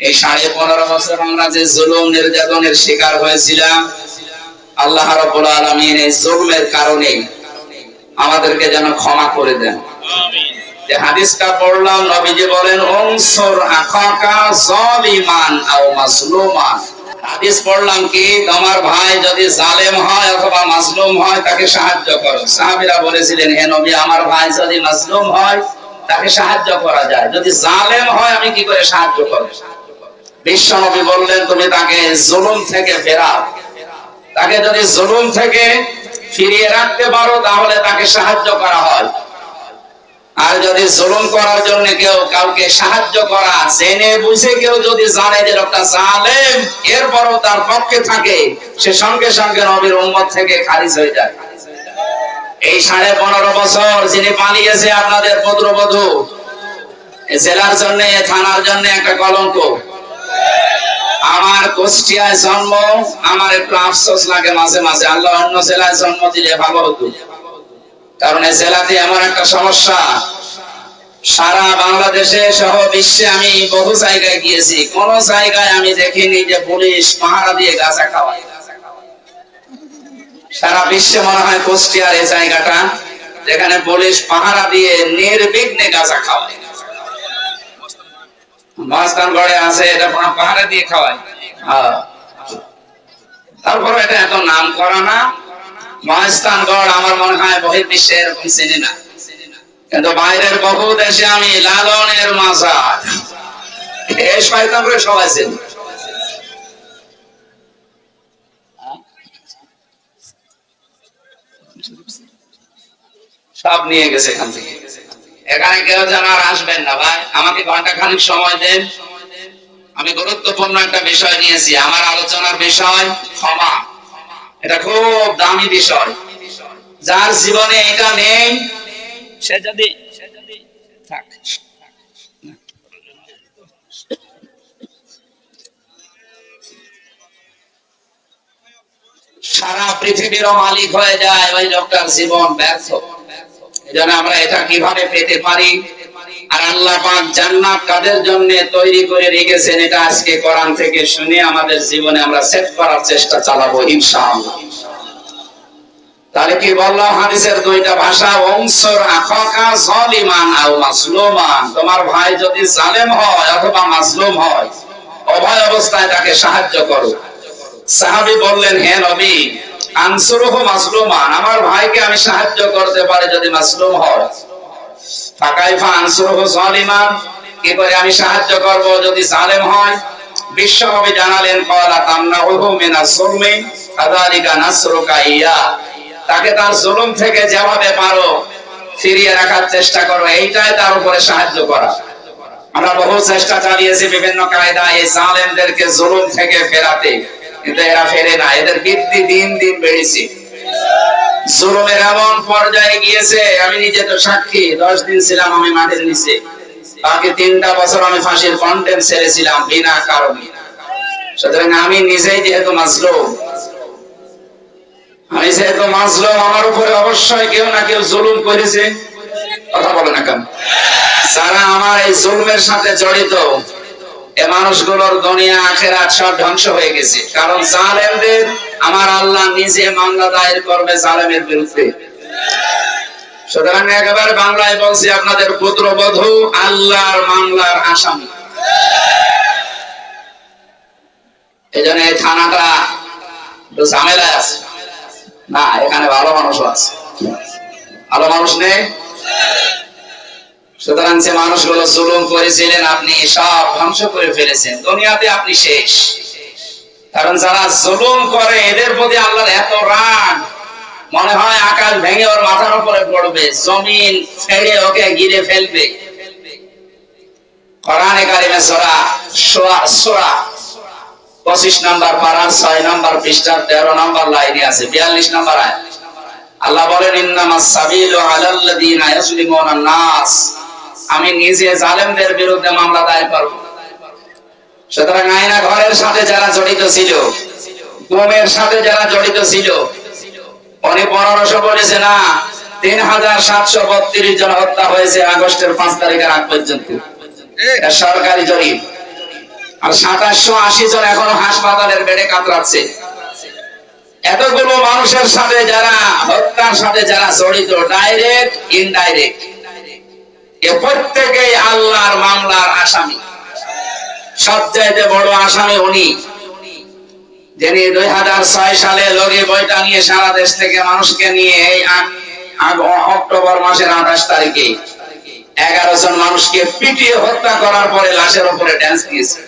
এই সাড়ে পনেরো বছর আমরা যে জুলুম নির্যাতনের শিকার হয়েছিলাম আল্লাহ রব্বুল আলমিন এই জুলুমের কারণে আমাদেরকে যেন ক্ষমা করে দেন। যে হাদিসটা পড়লাম নবীজি বলেন অংসর আখাকা জালিমান আও মাজলুমান। হাদিস পড়লাম কি তোমার ভাই যদি জালেম হয় অথবা হয় তাকে সাহায্য করো। সাহাবীরা বলেছিলেন হে নবী আমার ভাই যদি হয় তাকে সাহায্য করা যায়। যদি জালেম হয় আমি কি করে সাহায্য করব? বিশ্ব নবী বললেন, তুমি তাকে জুলুম থেকে ফেরাও তাকে যদি জুলুম থেকে ফিরিয়ে রাখতে পারো, তাহলে তাকে সাহায্য করা হয়। আর যদি জুলুম করার জন্য কেউ কাউকে সাহায্য করা, জেনে বুঝে কেউ যদি জানে যে লোকটা জালেম, এরপরও তার পক্ষে থাকে, সে সঙ্গে সঙ্গে নবীর উম্মত থেকে খারিজ হয়ে যায়। এই সাড়ে পনেরো বছর যিনি পালিয়েছে আপনাদের পুত্রবধূ জেলার জন্য থানার জন্য একটা কলঙ্ক। আমার কুষ্টিয়ায় জন্ম, আমার একটু আফসোস লাগে মাঝে মাঝে। আল্লাহ অন্য জেলায় জন্ম দিলে ভালো হতো। কারণ এই জেলাতে এমন একটা সমস্যা, সারা বাংলাদেশে সহ বিশ্বে আমি বহু জায়গায় গিয়েছি। কোন জায়গায় আমি দেখিনি যে পুলিশ পাহারা দিয়ে গাঁজা খাওয়ায়। সারা বিশ্বে মনে হয় কুষ্টিয়ার এই জায়গাটা, যেখানে পুলিশ পাহারা দিয়ে নির্বিঘ্নে গাঁজা খাওয়ায়। মাঝখানগড়ে আছে, এটা পাহারা দিয়ে খাওয়ায়। হ্যাঁ। তারপরে এটা এত নাম করা না মহাস্থানগড় আমার মনে হয় বহির্বিশ্বে এরকম চিনি না কিন্তু বাইরের বহু দেশে আমি লালনের মাজার এই শয়তান করে সবাই চিনি। সব নিয়ে গেছে এখান থেকে। এখানে কেউ যেন আর আসবেন না, ভাই। আমাকে ঘণ্টা খানিক সময় দেন। আমি গুরুত্বপূর্ণ একটা বিষয় নিয়েছি। আমার আলোচনার বিষয় ক্ষমা। এটা খুব দামি বিষয়। যার জীবনে এটা নেই, সে যদি সারা পৃথিবীরও মালিক হয়ে যায় ওই লোকটার জীবন ব্যর্থ। এজন্য আমরা এটা কীভাবে পেতে পারি? আর আল্লাহ পাক জান্নাত কাদের জন্য তৈরি করে রেখেছেন এটা আজকে কোরআন থেকে শুনে আমাদের জীবনে আমরা সেট করার চেষ্টা চালাবো, ইনশাআল্লাহ। তাহলে কি বললাম? হাদিসের দুইটা ভাষা অংশর আখাকা জালিমান আও মাজলুমান। তোমার ভাই যদি জালেম হয় অথবা মাজলুম হয় উভয় অবস্থায় তাকে সাহায্য করো। সাহাবী বললেন, হে নবী আনসুরুহু মাজলুমান আমার ভাইকে আমি সাহায্য করতে পারি যদি মাজলুম হয়। ফাকাইফা আনসুরুহু জালিমান। কি করে আমি সাহায্য করব যদি জালেম হয়? বিশ্বনবী জানালেন ক্বালা তামনাউহু মিনাজ যুলমি কাযালিকা নাসরুকা ইয়া। তাকে তার জুলুম থেকে যেভাবে পারো, ফিরিয়ে রাখার চেষ্টা করো। এইটাই তার উপরে সাহায্য করা। আমরা বহু চেষ্টা চালিয়েছি বিভিন্ন কায়দা এই জালেমদেরকে জুলুম থেকে ফেরাতে। কিন্তু এরা ফেরে না, এদের বৃদ্ধি দিন দিন বেড়েছে। জুলুমের এমন পর্যায়ে গিয়েছে, আমি নিজে তো সাক্ষী, দশ দিন ছিলাম আমি মাঠের নিচে। বাকি তিনটা বছর আমি ফাঁসির কন্টেন্ট ছেড়েছিলাম, বিনা কারণে। সুতরাং আমি নিজেই যেহেতু মাসলুম আমি যেহেতু মাজলুম, আমার উপরে অবশ্যই কেউ না কেউ জুলুম করেছে। কথা বলে না কেন? যারা আমার এই জুলুমের সাথে জড়িত এ মানুষগুলোর দুনিয়া, আখেরাত সব ধ্বংস হয়ে গেছে। কারণ জালেমদের, আমার আল্লাহ নিজে মামলা দায়ের করবে জালেমের বিরুদ্ধে। সুতরাং একেবারে বাংলায় বলছি, আপনাদের আল্লাহর মামলার আসামি। এই জন্য এই থানাটা একটু ঝামেলায় আছে। না, এখানে ভালো মানুষ আছে। ভালো মানুষ নেই? সুতরাং যে মানুষগুলো জুলুম করেছিলেন, আপনি সব ধ্বংস করে ফেলেছেন। দুনিয়াতে আপনি শেষ। কারণ যারা জুলুম করে, এদের প্রতি আল্লাহর এত রাগ। মনে হয় আকাশ ভেঙে ওর মাথার উপরে পড়বে, জমিন ছেড়ে ওকে গিরে ফেলবে। কোরআনে কারিমে সূরা সূরা সূরা পঁচিশ নাম্বার পাড়ার ছয় নাম্বার পৃষ্ঠার তেরো নাম্বার লাইনে আছে, বিয়াল্লিশ নাম্বার আয় আল্লাহ বলেন ইন্নামা সাবিলু আলাল্লাযীনা ইয়াজলিমুনা নাস। আমি নিজে জালেমদের বিরুদ্ধে মামলা দায়ের করব। সুতরাং আয়না ঘরের সাথে যারা জড়িত ছিল গুমের সাথে যারা জড়িত ছিল উনি পনেরোশো বলেছে না তিন হাজার সাতশো বত্রিশ জন হত্যা হয়েছে আগস্টের পাঁচ তারিখের আগ পর্যন্ত। সরকারি জরিপ। আর সাতাশশো আশি জন এখনও হাসপাতালের বেডে কাতরাচ্ছে। এতগুলো মানুষের সাথে যারা হত্যার সাথে যারা জড়িত ডাইরেক্ট ইনডাইরেক্ট এ প্রত্যেকেই আল্লাহর মামলার আসামি। সবচাইতে বড় আসামি উনি। যিনি দুই হাজার ছয় সালে লগে বইটা নিয়ে সারা দেশ থেকে মানুষকে নিয়ে এই অক্টোবর মাসের আঠাশ তারিখে এগারো জন মানুষকে পিটিয়ে হত্যা করার পরে লাশের উপরে ড্যান্স দিয়েছে।